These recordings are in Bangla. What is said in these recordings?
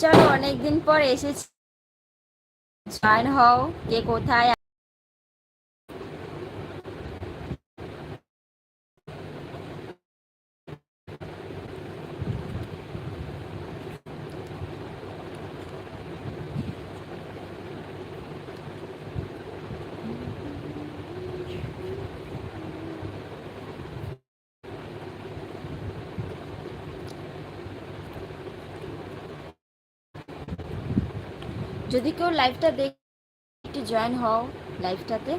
চলো অনেকদিন পর এসেছি। জয়েন হও কে কোথায় যদি কেউ লাইভটা দেখ একটু জয়েন হও লাইভটাতে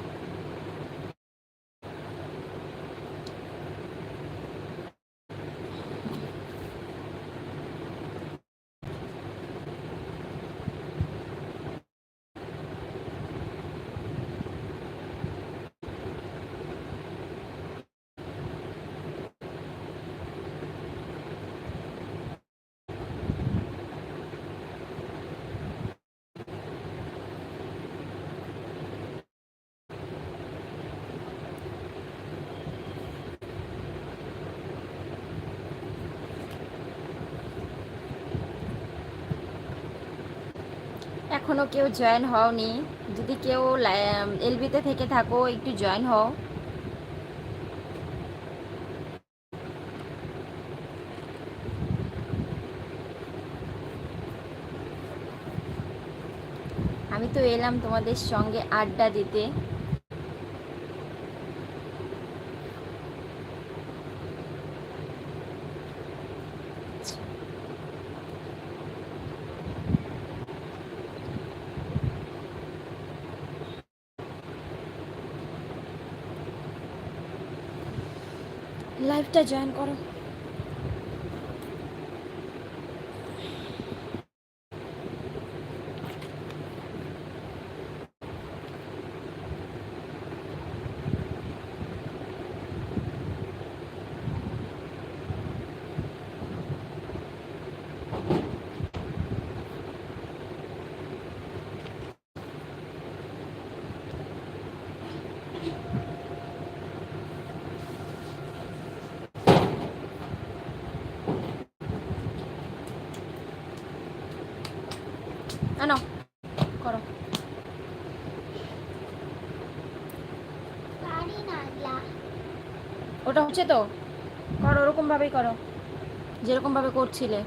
এখনও কেউ জয়েন হওনি। যদি কেউ এলবিতে থেকে থাকো, একটু জয়েন হও। আমি তো এলাম তোমাদের সঙ্গে আড্ডা দিতে। লাইভটা জয়েন করো। আনো করো ওটা হচ্ছে তো করো ওরকম ভাবেই করো যেরকম ভাবে করছিলে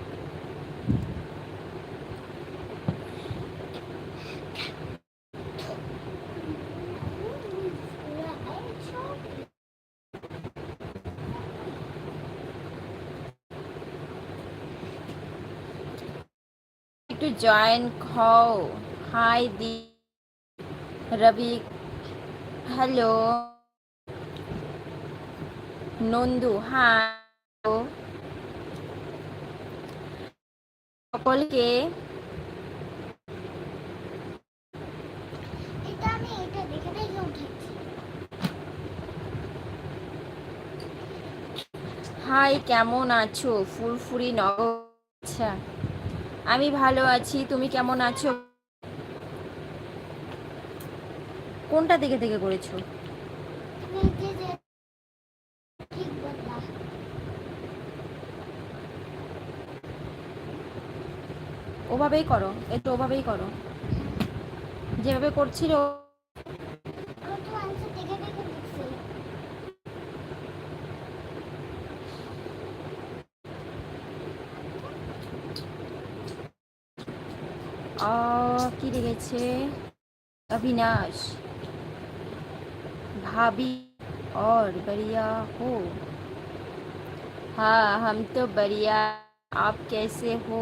একটু জয়েন হও হাই দি রবি হ্যালো নন্দু হাই সকলকে হাই কেমন আছো? ফুরফুরি নগর আচ্ছা। আমি ভালো আছি তুমি কেমন আছো? কোনটা দেখে দেখে করেছ? ওভাবেই করো একটু ওভাবেই করো। যেভাবে করছিল কি লিখেছে अविनाश भाभी और बढ़िया हो हाँ हम तो बढ़िया आप कैसे हो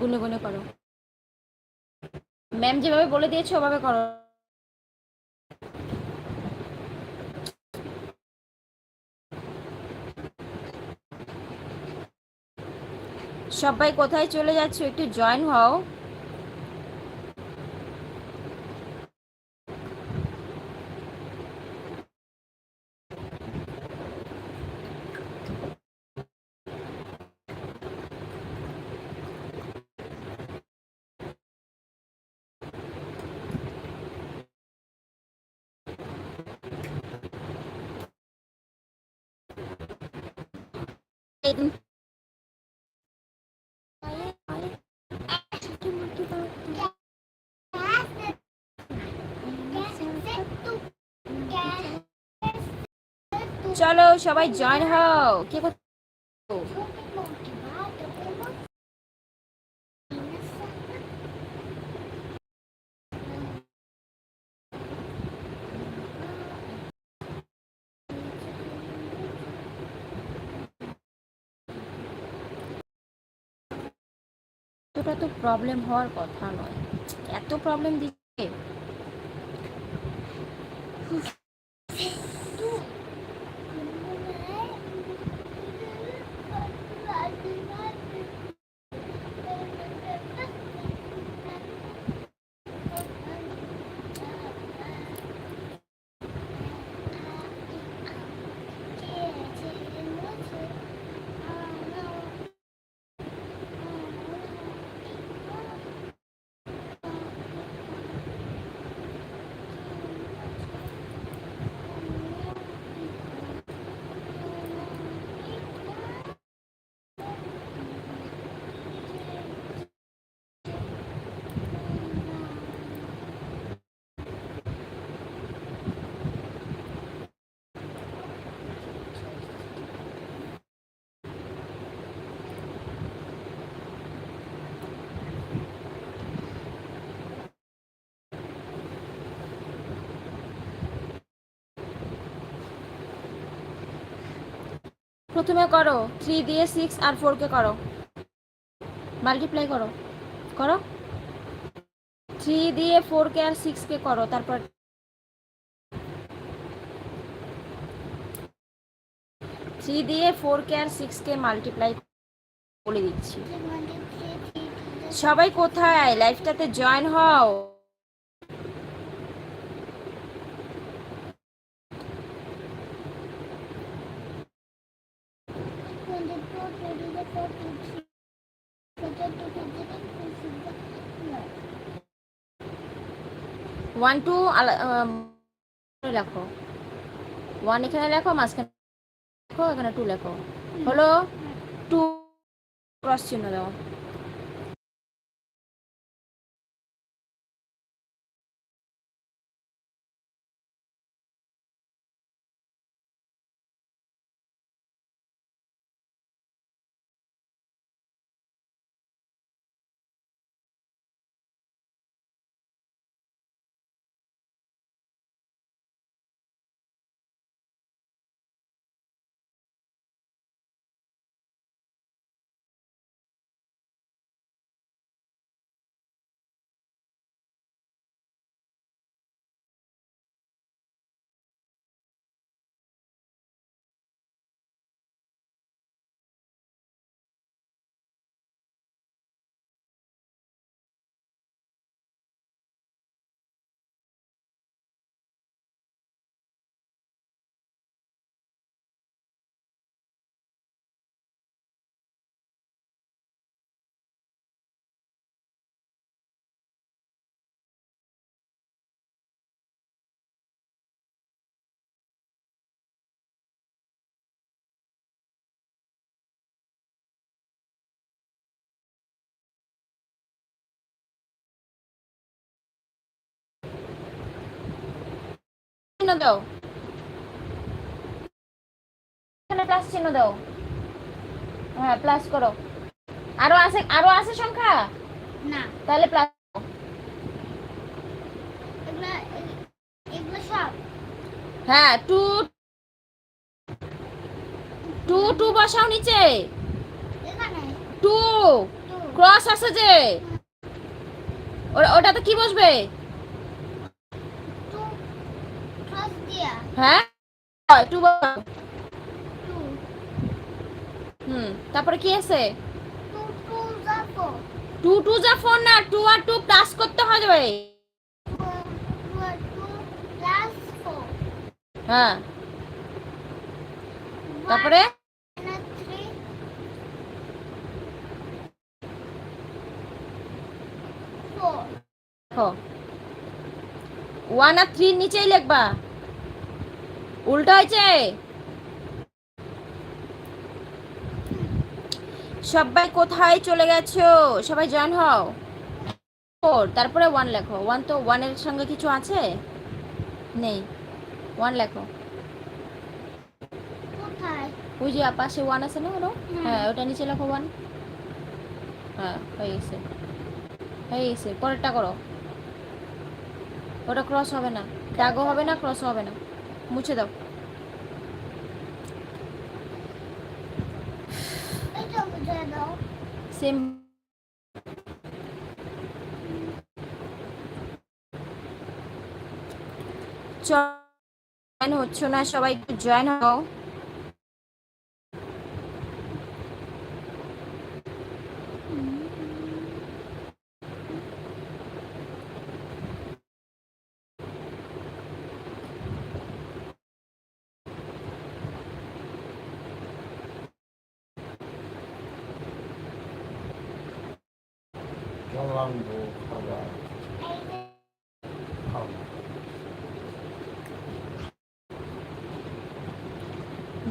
গুনে গুনে করো। ম্যাম যেভাবে বলে দিয়েছে, ওভাবে করো। সবাই কোথায় চলে যাচ্ছ? একটু জয়েন হও। চলো সবাই জয়েন হও। কে এতটা তো প্রবলেম হওয়ার কথা নয়। এত প্রবলেম দিচ্ছে। প্রথমে করো থ্রি দিয়ে সিক্স আর ফোরকে করো। মাল্টিপ্লাই করো। করো? থ্রি দিয়ে ফোরকে আর সিক্সকে করো, তারপর থ্রি দিয়ে ফোরকে আর সিক্সকে মাল্টিপ্লাই বলে দিচ্ছি। সবাই কোথায়? লাইফটাতে জয়েন হও। ওয়ান টু লেখো। ওয়ান এখানে লেখো মাঝখানে লেখো এখানে টু লেখো। হলো টু ক্রস চিহ্ন দাও। চিহ্ন দাও। এখানে প্লাস চিহ্ন দাও। হ্যাঁ প্লাস করো। আরও আছে আরও আছে সংখ্যা? না। তাহলে প্লাস এগুলা এগুলো সব? হ্যাঁ টু টু টু বসাও নিচে। এখানে? টু ক্রস আছে যে। ওটা- ওটাতে কি বসবে টু ক্রস দিয়া হ্যাঁ? টু টু হুম তারপরে কি আছে? টু টু যা ফোর ফোর না টু আর টু প্লাস করতে হবে। হ্যাঁ। তারপরে? থ্রি ওয়ান আর থ্রির নিচেই লিখবা। উল্টো হয়েছে। সবাই কোথায় চলে গেছো? সবাই জয়েন হও। তারপরে ওয়ান লেখো। ওয়ান তো ওয়ানের সঙ্গে কিছু আছে? নেই। ওয়ান লেখো। ওই যে পাশে ওয়ান আছে না ওরও হ্যাঁ ওটা নিচে লেখো ওয়ান হ্যাঁ হয়ে গেছে। হয়ে গেছে। পরেরটা করো। ওটা ক্রস হবে না। ট্যাগও হবে না ক্রস হবে না। মুছে দাও। সেম জয়েন হচ্ছে না সবাই একটু জয়েন হও।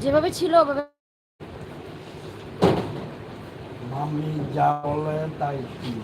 যেভাবে ছিল ওভাবে মামি যা বলে তাই ছিল